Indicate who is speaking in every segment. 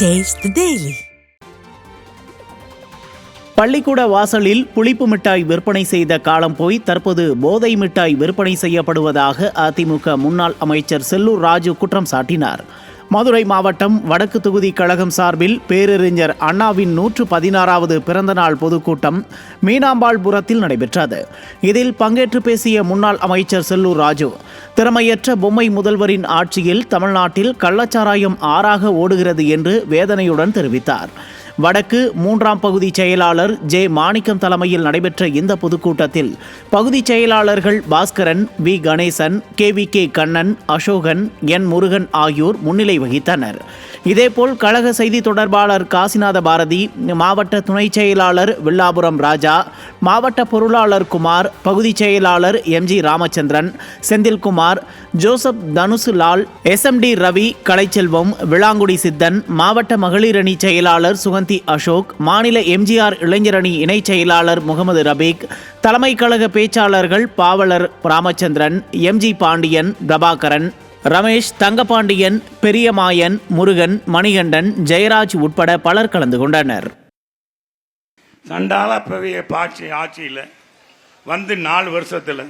Speaker 1: Taste daily
Speaker 2: பள்ளிக்கூட வாசலில் புளிப்பு மிட்டாய் விற்பனை செய்த காலம் போய் தற்போது போதை மிட்டாய் விற்பனை செய்யப்படுவதாக அதிமுக முன்னாள் அமைச்சர் செல்லூர் ராஜு குற்றம் சாட்டினார். மதுரை மாவட்டம் வடக்கு தொகுதி கழகம் சார்பில் பேரறிஞர் அண்ணாவின் நூற்று பதினாறாவது பிறந்தநாள் பொதுக்கூட்டம் மீனாம்பாள்புரத்தில் நடைபெற்றது. இதில் பங்கேற்று பேசிய முன்னாள் அமைச்சர் செல்லூர் ராஜு திறமையற்ற பொம்மை முதல்வரின் ஆட்சியில் தமிழ்நாட்டில் கள்ளச்சாராயம் ஆறாக ஓடுகிறது என்று வேதனையுடன் தெரிவித்தார். வடக்கு மூன்றாம் பகுதி செயலாளர் ஜே மாணிக்கம் தலைமையில் நடைபெற்ற இந்த பொதுக்கூட்டத்தில் பகுதி செயலாளர்கள் Baskaran V. Ganesan K. V. K. Kannan Asokan N. Murugan ஆகியோர் முன்னிலை வகித்தனர். இதேபோல் கழக செய்தி தொடர்பாளர் காசிநாத பாரதி மாவட்ட துணை செயலாளர் வில்லாபுரம் ராஜா மாவட்ட பொருளாளர் குமார் பகுதி செயலாளர் M. G. Ramachandran Senthilkumar Joseph Thanusu Lal SMT Ravi Kalaichelvam Vilangudi Sithan மாவட்ட மகளிர் அணி செயலாளர் சுகந்த் அசோக் மாநில எம்ஜிஆர் இளைஞரணி இணைச் செயலாளர் முகமது ரபீக் தலைமை கழக பேச்சாளர்கள் பாவலர் ராமச்சந்திரன் எம்ஜி பாண்டியன் பிரபாகரன் ரமேஷ் தங்கபாண்டியன் பெரியமாயன் முருகன் மணிகண்டன் ஜெயராஜ் உட்பட பலர் கலந்து கொண்டனர்.
Speaker 3: சண்டால பெரிய பாட்சி ஆட்சியில் வந்து நாலு வருஷத்தில்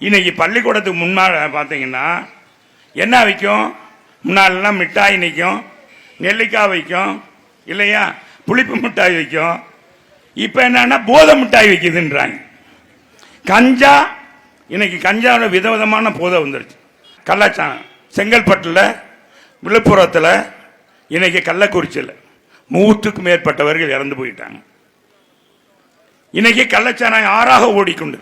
Speaker 3: இன்னைக்கு பள்ளிக்கூடத்துக்கு முன்னால் பார்த்தீங்கன்னா என்ன விற்கும் முன்னாலெல்லாம் மிட்டாய் நிற்கும் நெல்லிக்காய் வைக்கும் இல்லையா? புளிப்பு மிட்டாய் வைக்கும். இப்போ என்னன்னா போதை மிட்டாய் வைக்குதுன்றாங்க. கஞ்சா இன்னைக்கு கஞ்சாவில் விதவிதமான போதை வந்துருச்சு. கள்ளச்சாரம் செங்கல்பட்டில் விழுப்புரத்தில் இன்னைக்கு கள்ளக்குறிச்சியில் நூற்றுக்கும் மேற்பட்டவர்கள் இறந்து போயிட்டாங்க. இன்னைக்கு கள்ளச்சாராயம் ஆறாக ஓடிக்கொண்டு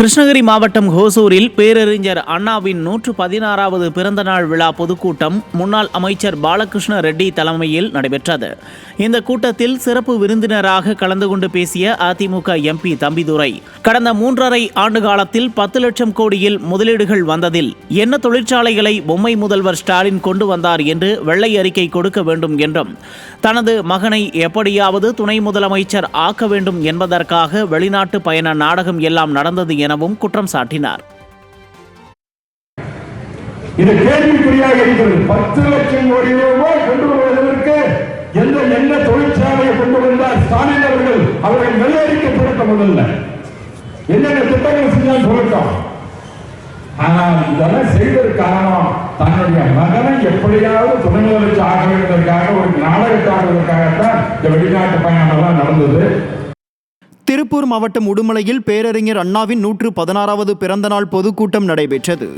Speaker 2: கிருஷ்ணகிரி மாவட்டம் ஹோசூரில் பேரறிஞர் அண்ணாவின் நூற்று பதினாறாவது பிறந்தநாள் விழா பொதுக்கூட்டம் முன்னாள் அமைச்சர் பாலகிருஷ்ண ரெட்டி தலைமையில் நடைபெற்றது. இந்த கூட்டத்தில் சிறப்பு விருந்தினராக கலந்து கொண்டு பேசிய அதிமுக எம்பி தம்பிதுரை கடந்த மூன்றரை ஆண்டு காலத்தில் பத்து லட்சம் கோடியில் முதலீடுகள் வந்ததில் என்ன தொழிற்சாலைகளை பொம்மை முதல்வர் ஸ்டாலின் கொண்டு வந்தார் என்று வெள்ளை அறிக்கை கொடுக்க வேண்டும் என்றும் தனது மகனை எப்படியாவது துணை முதலமைச்சர் ஆக்க வேண்டும் என்பதற்காக வெளிநாட்டு பயண நாடகம் எல்லாம் நடந்தது என எனவும் குற்றம் சாட்டினார்.
Speaker 4: இது கேள்விக்குறியாக இருக்கிறது. பத்து லட்சம் கோடி ரூபாய் கொண்டு வருவதற்கு எந்த எந்த தொழிற்சாலையை கொண்டு வந்தார் ஸ்டாலின் அவர்கள்? அவர்கள் வெள்ளையடிக்கப்பட்ட முதல்ல. என்னென்ன திட்டங்கள் செஞ்சால் சொல்லட்டும். ஆனால் இதெல்லாம் செய்ததற்கு காரணம் தன்னுடைய மகனை எப்படியாவது துணை முதலமைச்சர் ஆக வேண்டியதற்காக ஒரு நாடகத்தை ஆடுவதற்காகத்தான் இந்த வெளிநாட்டு பயணம் எல்லாம் நடந்தது.
Speaker 5: திருப்பூர் மாவட்டம் உடுமலையில் பேரறிஞர் அண்ணாவின் நூற்று பதினாறாவது பிறந்தநாள் பொதுக்கூட்டம் நடைபெற்றது.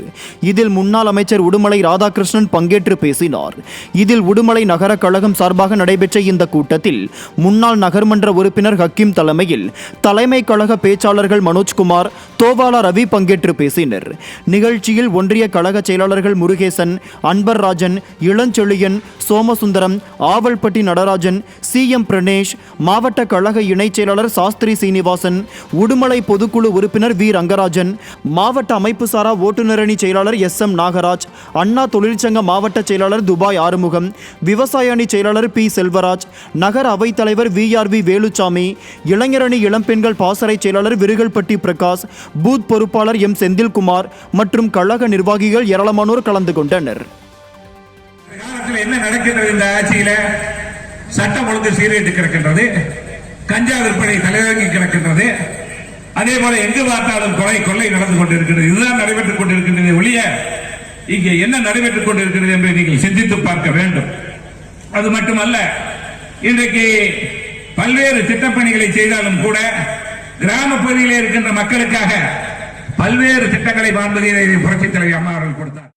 Speaker 5: இதில் முன்னாள் அமைச்சர் உடுமலை ராதாகிருஷ்ணன் பங்கேற்று பேசினார். இதில் உடுமலை நகர கழகம் சார்பாக நடைபெற்ற இந்த கூட்டத்தில் முன்னாள் நகர்மன்ற உறுப்பினர் ஹக்கீம் தலைமையில் தலைமை கழக பேச்சாளர்கள் மனோஜ்குமார் தோவாலா ரவி பங்கேற்று பேசினர். நிகழ்ச்சியில் ஒன்றிய கழக செயலாளர்கள் முருகேசன் அன்பர் ராஜன் இளஞ்செழியன் சோமசுந்தரம் ஆவல்பட்டி நடராஜன் சி எம் பிரணேஷ் மாவட்ட கழக இணைச் செயலாளர் சாஸ்திரி சீனிவாசன் உடுமலை பொதுக்குழு உறுப்பினர் வி. ரங்கராஜன் மாவட்ட அமைப்பு சாரா ஓட்டுநரணி செயலாளர் எஸ். எம். நாகராஜ் அண்ணா தொழிற்சங்க மாவட்ட செயலாளர் துபாய் ஆறுமுகம் விவசாய அணி செயலாளர் பி. செல்வராஜ் நகர அவைத் தலைவர் வி. ஆர். வி. வேலுச்சாமி இளைஞரணி இளம்பெண்கள் பாசறை செயலாளர் விருகல்பட்டி பிரகாஷ் பூத் பொறுப்பாளர் எம். செந்தில்குமார் மற்றும் கழக நிர்வாகிகள் ஏராளமானோர் கலந்து கொண்டனர்.
Speaker 6: நாட்டில் என்ன நடக்கின்றது இந்த ஆட்சியில? சட்டம் ஒழுங்கு சீரழித்து கிடக்கின்றது. கஞ்சா விற்பனை தலைவங்கி கிடக்கின்றது. அதே போல எங்கு பார்த்தாலும் கொலை கொள்ளை நடந்து கொண்டிருக்கிறது இதுதான் நடைபெற்றுக் கொண்டிருக்கின்றது ஒழிய இங்கே என்ன நடைபெற்றுக் கொண்டிருக்கிறது என்று நீங்கள் சிந்தித்து பார்க்க வேண்டும். அது மட்டுமல்ல இன்றைக்கு பல்வேறு திட்டப்பணிகளை செய்தாலும் கூட கிராம பகுதியில் இருக்கின்ற மக்களுக்காக பல்வேறு திட்டங்களை மாண்புகளை புரட்சித் தலைவர் அம்மா அவர்கள் கொடுத்தார்.